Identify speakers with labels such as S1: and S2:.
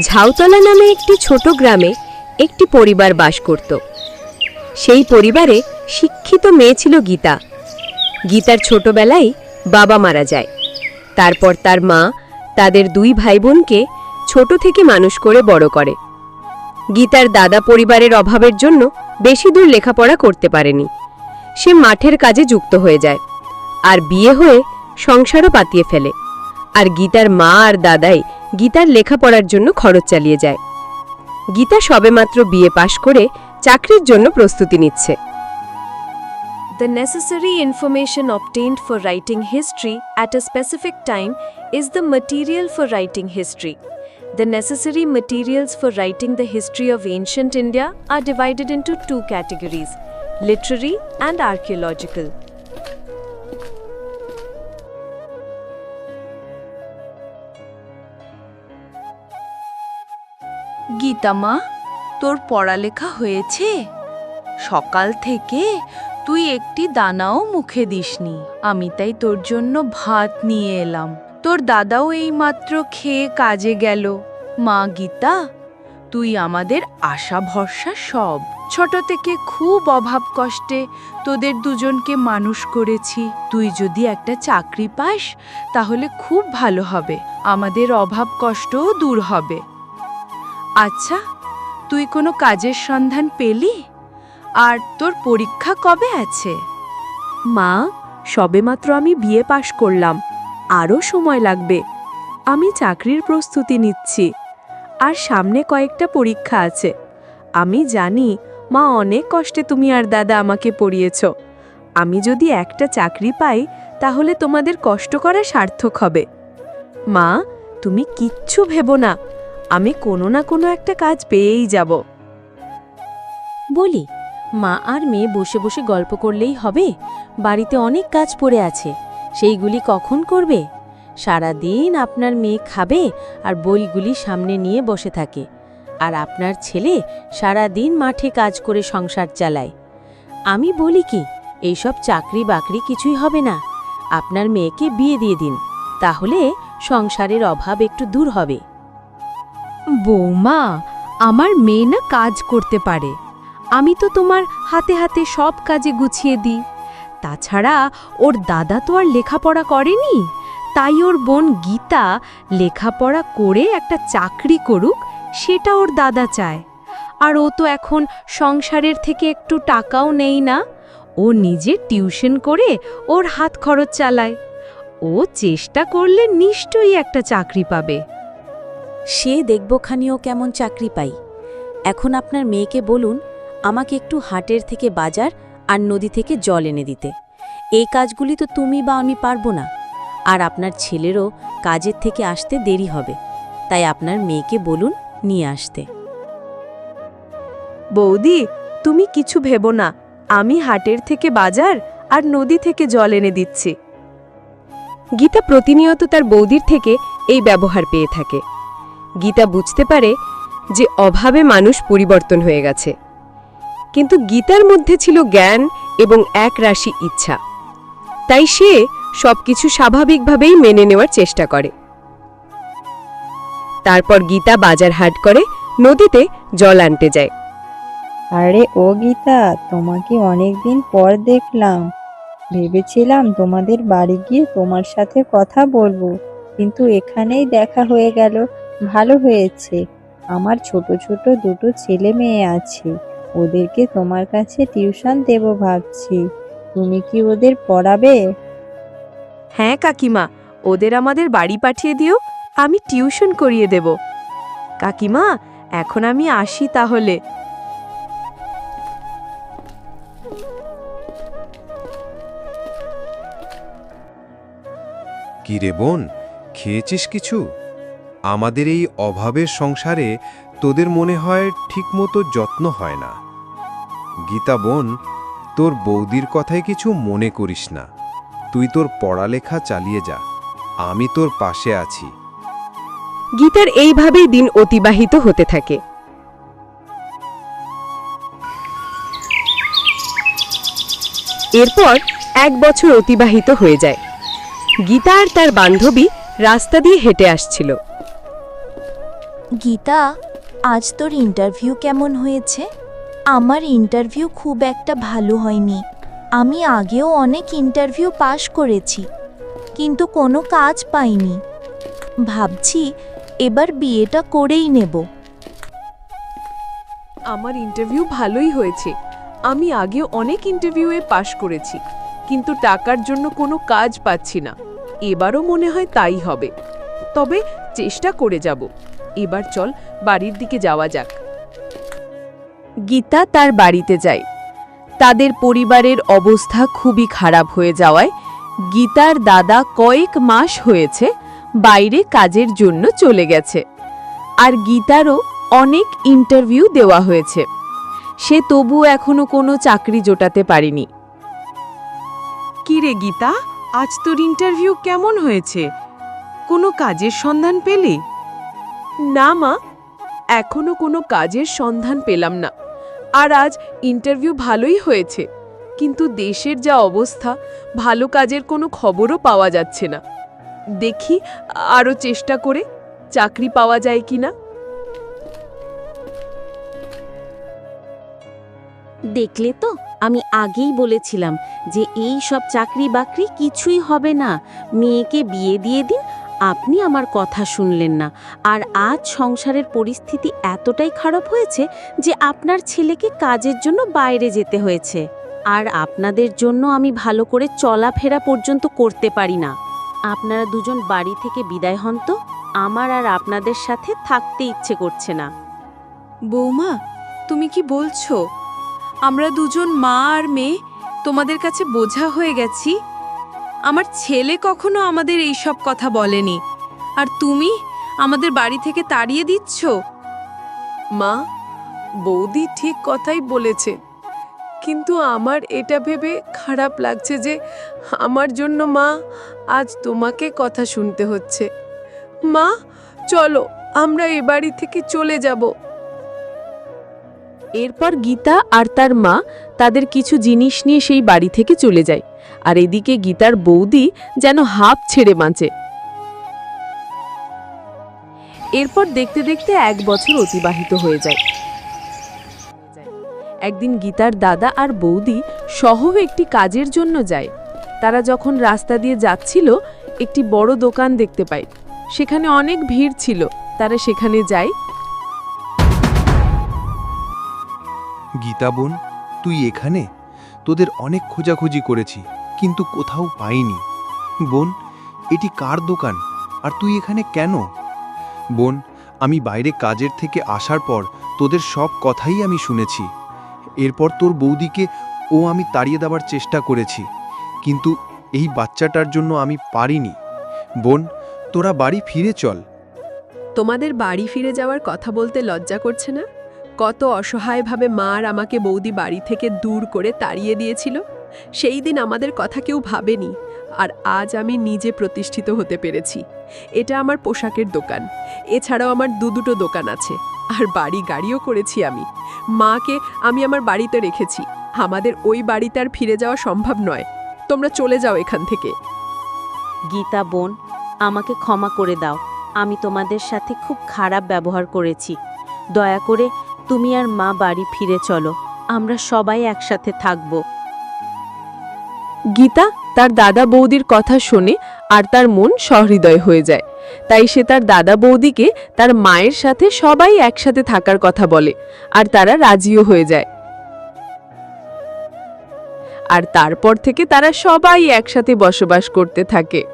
S1: ঝাউতলা নামে একটি ছোট গ্রামে একটি পরিবার বাস করত। সেই পরিবারে শিক্ষিত মেয়ে ছিল গীতা। গীতার ছোটবেলায় বাবা মারা যায়। তারপর তার মা তাদের দুই ভাই বোনকে ছোট থেকে মানুষ করে বড় করে। গীতার দাদা পরিবারের অভাবের জন্য বেশি দূর লেখাপড়া করতে পারেনি। সে মাঠের কাজে যুক্ত হয়ে যায় আর বিয়ে হয়ে সংসারও পাতিয়ে ফেলে। আর গীতার মা আর দাদাই গীতার লেখাপড়ার জন্য খরচ চালিয়ে যায় গীতা সবেমাত্র বিয়ে পাশ করে চাকরির জন্য প্রস্তুতি নিচ্ছে
S2: The necessary information obtained for writing history at a specific time is the material for writing history. The necessary materials for writing the history of ancient India are divided into two categories literary and archaeological.
S3: গীতামা তোর পড়ালেখা হয়েছে? সকাল থেকে তুই একটি দানাও মুখে দিসনি। আমি তাই তোর জন্য ভাত নিয়ে এলাম। তোর দাদাও এইমাত্র খেয়ে কাজে গেল। মা গীতা, তুই আমাদের আশা ভরসা সব। ছোট থেকে খুব অভাব কষ্টে তোদের দুজনকে মানুষ করেছি। তুই যদি একটা চাকরি পাস, তাহলে খুব ভালো হবে। আমাদের অভাব কষ্টও দূর হবে। আচ্ছা তুই কোনো কাজের সন্ধান পেলি? আর তোর পরীক্ষা কবে আছে?
S2: মা, সবেমাত্র আমি বিয়ে পাশ করলাম। আরও সময় লাগবে। আমি চাকরির প্রস্তুতি নিচ্ছি। আর সামনে কয়েকটা পরীক্ষা আছে। আমি জানি, মা, অনেক কষ্টে তুমি আর দাদা আমাকে পড়িয়েছ। আমি যদি একটা চাকরি পাই, তাহলে তোমাদের কষ্ট করা সার্থক হবে। মা, তুমি কিচ্ছু ভেবো না। আমি কোনো না কোনো একটা কাজ পেয়েই যাব।
S4: বলি, মা আর মেয়ে বসে বসে গল্প করলেই হবে? বাড়িতে অনেক কাজ পড়ে আছে। সেইগুলি কখন করবে? সারা দিন আপনার মেয়ে খাবে আর বইগুলি সামনে নিয়ে বসে থাকে। আর আপনার ছেলে সারা দিন মাঠে কাজ করে সংসার চালায়। আমি বলি কি, এইসব চাকরি বাকরি কিছুই হবে না। আপনার মেয়েকে বিয়ে দিয়ে দিন, তাহলে সংসারের অভাব একটু দূর হবে।
S2: বৌমা, আমার মেয়ে না কাজ করতে পারে। আমি তো তোমার হাতে হাতে সব কাজে গুছিয়ে দিই। তাছাড়া ওর দাদা তো আর লেখাপড়া করেনি, তাই ওর বোন গীতা লেখাপড়া করে একটা চাকরি করুক, সেটা ওর দাদা চায়। আর ও তো এখন সংসারের থেকে একটু টাকাও নেই না, ও নিজে টিউশন করে ওর হাত খরচ চালায়। ও চেষ্টা করলে নিশ্চয়ই একটা চাকরি পাবে।
S4: সে দেখবখানিও কেমন চাকরি পাই। এখন আপনার মেয়েকে বলুন, আমাকে একটু হাটের থেকে বাজার আর নদী থেকে জল এনে দিতে। এই কাজগুলি তো তুমি বা আমি পারব না। আর আপনার ছেলেরও কাজের থেকে আসতে দেরি হবে, তাই আপনার মেয়েকে বলুন নিয়ে আসতে।
S2: বৌদি, তুমি কিছু ভেবো না। আমি হাটের থেকে বাজার আর নদী থেকে জল এনে দিচ্ছি।
S1: গীতা প্রতিনিয়ত তার বৌদির থেকে এই ব্যবহার পেয়ে থাকে। গীতা বুঝতে পারে যে অভাবে মানুষ পরিবর্তন হয়ে গেছে। কিন্তু গীতার মধ্যে ছিল জ্ঞান এবং এক রাশি ইচ্ছা। তাই সে সবকিছু স্বাভাবিকভাবেই মেনে নেওয়ার চেষ্টা করে। তারপর গীতা বাজার হাট করে, নদীতে জল আনতে যায়।
S5: আরে ও গীতা, তোমাকে অনেকদিন পর দেখলাম। ভেবেছিলাম তোমাদের বাড়ি গিয়ে তোমার সাথে কথা বলব, কিন্তু এখানেই দেখা হয়ে গেল। ভালো হয়েছে। আমার ছোট ছোট দুটো ছেলে মেয়ে আছে। ওদেরকে তোমার কাছে টিউশন দেব ভাবছি। তুমি কি ওদের পড়াবে?
S2: হ্যাঁ কাকিমা। ওদের আমাদের বাড়ি পাঠিয়ে দিও আমি টিউশন করিয়ে দেব। কাকিমা এখন আমি আসি তাহলে।
S6: কি রে বোন খেয়েছিস কিছু? আমাদের এই অভাবের সংসারে তোদের মনে হয় ঠিকমতো যত্ন হয় না। গীতা বোন, তোর বৌদির কথায় কিছু মনে করিস না। তুই তোর পড়ালেখা চালিয়ে যা। আমি তোর পাশে আছি।
S1: গীতার এইভাবেই দিন অতিবাহিত হতে থাকে। এরপর এক বছর অতিবাহিত হয়ে যায়। গীতা আর তার বান্ধবী রাস্তা দিয়ে হেঁটে আসছিল।
S7: গীতা, আজ তোর ইন্টারভিউ কেমন হয়েছে? আমার ইন্টারভিউ খুব একটা ভালো হয়নি। আমি আগেও অনেক ইন্টারভিউ পাশ করেছি, কিন্তু কোনো কাজ পাইনি। ভাবছি এবার বিয়েটা করেই নেব।
S2: আমার ইন্টারভিউ ভালোই হয়েছে। আমি আগে অনেক ইন্টারভিউয়ে পাশ করেছি, কিন্তু টাকার জন্য কোনো কাজ পাচ্ছি না। এবারও মনে হয় তাই হবে। তবে চেষ্টা করে যাব। এবার চল বাড়ির দিকে যাওয়া যাক। গীতা তার বাড়িতে যায়। তাদের পরিবারের অবস্থা খুবই খারাপ হয়ে যাওয়ায় গীতার দাদা কয়েক মাস হয়েছে বাইরে কাজের জন্য চলে গেছে। আর গীতারও অনেক ইন্টারভিউ দেওয়া হয়েছে। সে তবু এখনও কোনো চাকরি জোটাতে পারেনি।
S8: কি রে গীতা, আজ তোর ইন্টারভিউ কেমন হয়েছে? কোনো কাজের সন্ধান পেলি?
S2: না, মা। এখনও কোনো কাজের সন্ধান পেলাম না। আর আজ ইন্টারভিউ ভালোই হয়েছে। কিন্তু দেশের যা অবস্থা, ভালো কাজের কোনো খবরও পাওয়া যাচ্ছে না। দেখি আরও চেষ্টা করে চাকরি পাওয়া যায় কি না।
S4: দেখলে তো, আমি আগেই বলেছিলাম যে এই সব চাকরি বাকরি কিছুই হবে না। মেয়েকে বিয়ে দিয়ে দিন আপনি আমার কথা শুনলেন না। আর আজ সংসারের পরিস্থিতি এতটাই খারাপ হয়েছে যে আপনার ছেলেকে কাজের জন্য বাইরে যেতে হয়েছে। আর আপনাদের জন্য আমি ভালো করে চলাফেরা পর্যন্ত করতে পারি না। আপনারা দুজন বাড়ি থেকে বিদায় হন তো? আমার আর আপনাদের সাথে থাকতে ইচ্ছে করছে না।
S3: বৌমা, তুমি কি বলছো? আমরা দুজন মা আর মেয়ে, তোমাদের কাছে বোঝা হয়ে গেছি। আমার ছেলে কখনো আমাদের এই সব কথা বলেনি। আর তুমি আমাদের বাড়ি থেকে তাড়িয়ে দিচ্ছ?
S2: মা, বৌদি ঠিক কথাই বলেছে। কিন্তু আমার এটা ভেবে খারাপ লাগছে যে আমার জন্য মা আজ তোমাকে কথা শুনতে হচ্ছে। মা, চলো, আমরা এ বাড়ি থেকে চলে যাব। এরপর গীতা আর তার মা তাদের কিছু জিনিস নিয়ে সেই বাড়ি থেকে চলে যায়। আর এদিকে গীতার বৌদি যেন হাঁপ ছেড়ে বাঁচে। এরপর দেখতে দেখতে এক বছর অতিবাহিত হয়ে যায়। একদিন গীতার দাদা আর বৌদি সহ একটি কাজের জন্য যায়। তারা যখন রাস্তা দিয়ে যাচ্ছিল, একটি বড় দোকান দেখতে পায়। সেখানে অনেক ভিড় ছিল। তারা সেখানে যায়।
S9: গীতা বোন, তুই এখানে? তোদের অনেক খোঁজাখুঁজি করেছি। কিন্তু কোথাও পাইনি। বোন, এটি কার দোকান? আর তুই এখানে কেন? বোন, আমি বাইরে কাজের থেকে আসার পর তোদের সব কথাই আমি শুনেছি। এরপর তোর বৌদিকে ও আমি তাড়িয়ে দেওয়ার চেষ্টা করেছি। কিন্তু এই বাচ্চাটার জন্য আমি পারিনি। বোন, তোরা বাড়ি ফিরে চল।
S2: তোমাদের বাড়ি ফিরে যাওয়ার কথা বলতে লজ্জা করছে না? কত অসহায়ভাবে মা আর আমাকে বৌদি বাড়ি থেকে দূর করে তাড়িয়ে দিয়েছিল। সেই দিন আমাদের কথা কেউ ভাবেনি, আর আজ আমি নিজে প্রতিষ্ঠিত হতে পেরেছি। এটা আমার পোশাকের দোকান, এছাড়াও আমার দু দুটো দোকান আছে, আর বাড়ি গাড়িও করেছি আমি। মাকে আমি আমার বাড়িতে রেখেছি, আমাদের ওই বাড়িতে আর ফিরে যাওয়া সম্ভব নয়। তোমরা চলে যাও এখান থেকে।
S4: গীতা বোন, আমাকে ক্ষমা করে দাও, আমি তোমাদের সাথে খুব খারাপ ব্যবহার করেছি। দয়া করে তুমি আর মা বাড়ি ফিরে চলো, আমরা সবাই একসাথে থাকব।
S2: গীতা তার দাদা বৌদির কথা শুনে আর তার মন সহৃদয় হয়ে যায়। তাই সে তার দাদা বৌদিকে তার মায়ের সাথে সবাই একসাথে থাকার কথা বলে আর তারা রাজিও হয়ে যায়। আর তারপর থেকে তারা সবাই একসাথে বসবাস করতে থাকে।